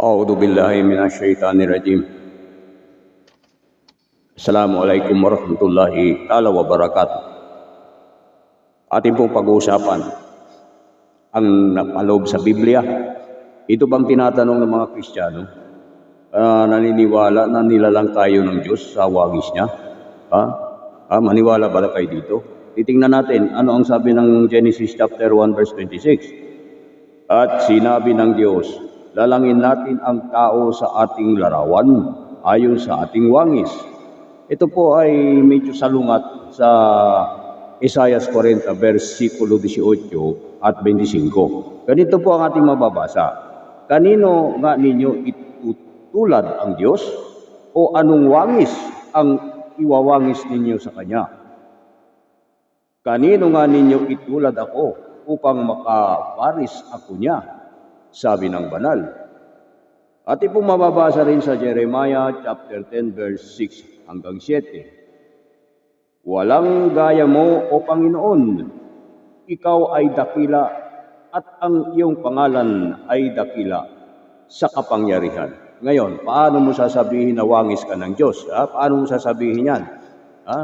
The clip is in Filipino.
أعوذ بالله من الشيطان الرجيم السلام عليكم ورحمة الله تعالى وبركاته Ating pong pag-uusapan ang napaloob sa Biblia. Ito bang tinatanong ng mga Kristiyano? Ah, naniniwala na nilalang tayo ng Diyos sa wagis niya? Ha? Ah, maniwala ba kayo dito? Titingnan natin ano ang sabi ng Genesis chapter 1 verse 26. At sinabi ng Diyos, lalangin natin ang tao sa ating larawan ayon sa ating wangis. Ito po ay medyo salungat sa Isaiah 40 versikulo 18 at 25. Ganito po ang ating mababasa. Kanino nga ninyo itutulad ang Diyos o anong wangis ang iwawangis ninyo sa Kanya? Kanino nga ninyo itulad ako upang makaparis ako niya? Sabi ng banal. At po mababasa rin sa Jeremiah chapter 10 verse 6 hanggang 7. Walang gaya mo, O Panginoon. Ikaw ay dakila at ang iyong pangalan ay dakila sa kapangyarihan. Ngayon, paano mo sasabihin na wangis ka ng Diyos? Ha? Paano mo sasabihin yan? Ha?